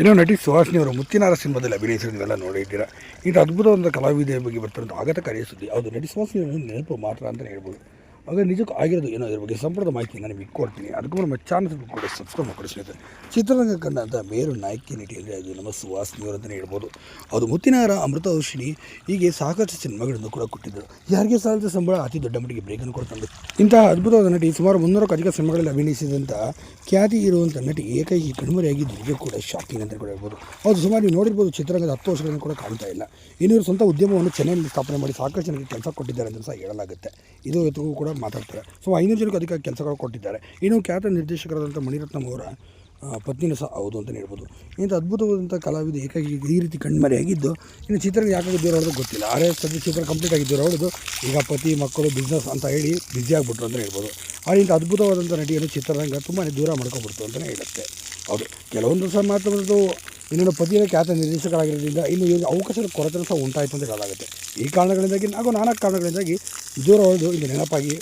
ಇನ್ನು ನಟಿ ಸುಹಾಸಿನಿ ಅವರು ಮುತ್ತಿನಾರ ಸಿನಿಮಾದಲ್ಲಿ ಅಭಿನಯಿಸಿದ ನೀವೆಲ್ಲ ನೋಡಿದ್ದೀರಾ ಇದು ಅದ್ಭುತವಾದ ಕಲಾವಿದೆಯ ಬಗ್ಗೆ ಬರ್ತಿರೋದು ಕರೆಯ ಸುದ್ದಿ. ಅದು ನಟಿ ಸುಹಾಸಿನಿ ಅವರು ನೆನಪು ಮಾತ್ರ ಅಂತಲೇ ಹೇಳ್ಬೋದು. ಆಗ ನಿಜಕ್ಕೂ ಆಗಿರೋದು ಏನೋ ಇದ್ರ ಬಗ್ಗೆ ಸಂಪೂರ್ಣ ಮಾಹಿತಿ ನಾನು ನಿಮಗೆ ಕೊಡ್ತೀನಿ. ಅದಕ್ಕೂ ನಮ್ಮ ಚಾನಲ್ ಕೂಡ ಸಬ್ಸ್ಕ್ರೈಬ್ ಮಾಡಿಸ್ತೀನಿ ಚಿತ್ರರಂಗ ಕಂಡಂಥ ಮೇರು ನಾಯಕಿ ನಟಿಯಲ್ಲಿ ಅದು ನಮ್ಮ ಸುಹಾಸಿನಿ ಅವರು ಅಂತಲೇ ಹೇಳ್ಬೋದು. ಅದು ಮುತ್ತಿನಾರ ಅಮೃತ ಔಷಧಿ ಹೀಗೆ ಸಾಕಷ್ಟು ಸಿನಿಮಾಗಳನ್ನು ಕೂಡ ಕೊಟ್ಟಿದ್ದರು. ಯಾರಿಗೆ ಸಾಲದ ಸಂಬಳ, ಅತಿ ದೊಡ್ಡ ಮಟ್ಟಿಗೆ ಬ್ರೇಕನ್ನು ಕೂಡ ತಂದು ಇಂತಹ ಅದ್ಭುತವಾದ ನಟಿ ಸುಮಾರು ಮುನ್ನೂರಕ್ಕೂ ಅಧಿಕ ಸಿನಿಮಾಗಳಲ್ಲಿ ಅಭಿನಯಿಸಿದಂಥ ಖ್ಯಾತಿ ಇರುವಂಥ ನಟಿ ಏಕೈಕಿ ಕಣ್ಮರೆಯಾಗಿದ್ದು ನಿಜಕ್ಕೂ ಕೂಡ ಶಾಕಿಂಗ್ ಅಂತ ಕೂಡ ಹೇಳ್ಬೋದು. ಅದು ಸುಮಾರು ನೀವು ನೋಡಿರ್ಬೋದು, ಚಿತ್ರರಂಗದ ಹತ್ತು ವರ್ಷಗಳನ್ನು ಕೂಡ ಕಾಣ್ತಾ ಇಲ್ಲ. ಇನ್ನೂ ಸ್ವಂತ ಉದ್ಯಮವನ್ನು ಚೆನ್ನೈನಲ್ಲಿ ಸ್ಥಾಪನೆ ಮಾಡಿ ಸಾಕಷ್ಟು ಜನಕ್ಕೆ ಕೆಲಸ ಕೊಟ್ಟಿದ್ದಾರೆ ಅಂತ ಸಹ ಹೇಳಲಾಗುತ್ತೆ. ಇದು ಕೂಡ ಮಾತಾಡ್ತಾರೆ. ಸೊ ಐನೂರು ಜನಕ್ಕೆ ಅಧಿಕ ಕೆಲಸಗಳು ಕೊಟ್ಟಿದ್ದಾರೆ. ಇನ್ನು ಖ್ಯಾತ ನಿರ್ದೇಶಕರಾದಂಥ ಮಣಿರತ್ನಂ ಅವರ ಪತ್ನಿನೂ ಸಹ ಹೌದು ಅಂತಲೇ ಹೇಳ್ಬೋದು. ಇಂಥ ಅದ್ಭುತವಾದಂಥ ಕಲಾವಿದ ಏಕಾಗಿ ಈ ರೀತಿ ಕಣ್ಮರೆಯಾಗಿದ್ದು ಇನ್ನು ಚಿತ್ರಕ್ಕೆ ಯಾಕಾಗಿ ದೂರ ಹೊಡೆದು ಗೊತ್ತಿಲ್ಲ. ಆರೇ ಸದ್ಯ ಚಿತ್ರ ಕಂಪ್ಲೀಟ್ ಆಗಿ ದೂರ ಈಗ ಪತಿ, ಮಕ್ಕಳು ಬಿಸ್ನೆಸ್ ಅಂತ ಹೇಳಿ ಬ್ಯುಸಿ ಆಗಿಬಿಟ್ರು ಅಂತಲೇ ಹೇಳ್ಬೋದು. ಆದರೆ ಇಂಥ ಅದ್ಭುತವಾದಂಥ ನಟಿಯನ್ನು ಚಿತ್ರರಂಗ ತುಂಬಾ ದೂರ ಮಾಡ್ಕೊಬಿಡ್ತು ಅಂತಲೇ ಹೇಳುತ್ತೆ. ಹೌದು. ಕೆಲವೊಂದು ಸಹ ಮಾತ್ರದ್ದು ಇನ್ನೊಂದು ಪದ್ಯದ ಖ್ಯಾತ ನಿರ್ದೇಶಕರಾಗಿರೋದ್ರಿಂದ ಇನ್ನು ಈಗ ಅವಕಾಶದ ಕೊರತೆ ಸಹ ಉಂಟಾಯಿತು ಅಂತ ಹೇಳಲಾಗುತ್ತೆ. ಈ ಕಾರಣಗಳಿಂದಾಗಿ ಹಾಗೂ ನಾನಾ ಕಾರಣಗಳಿಂದಾಗಿ ದೂರ ಇಲ್ಲಿ ನೆನಪಾಗಿ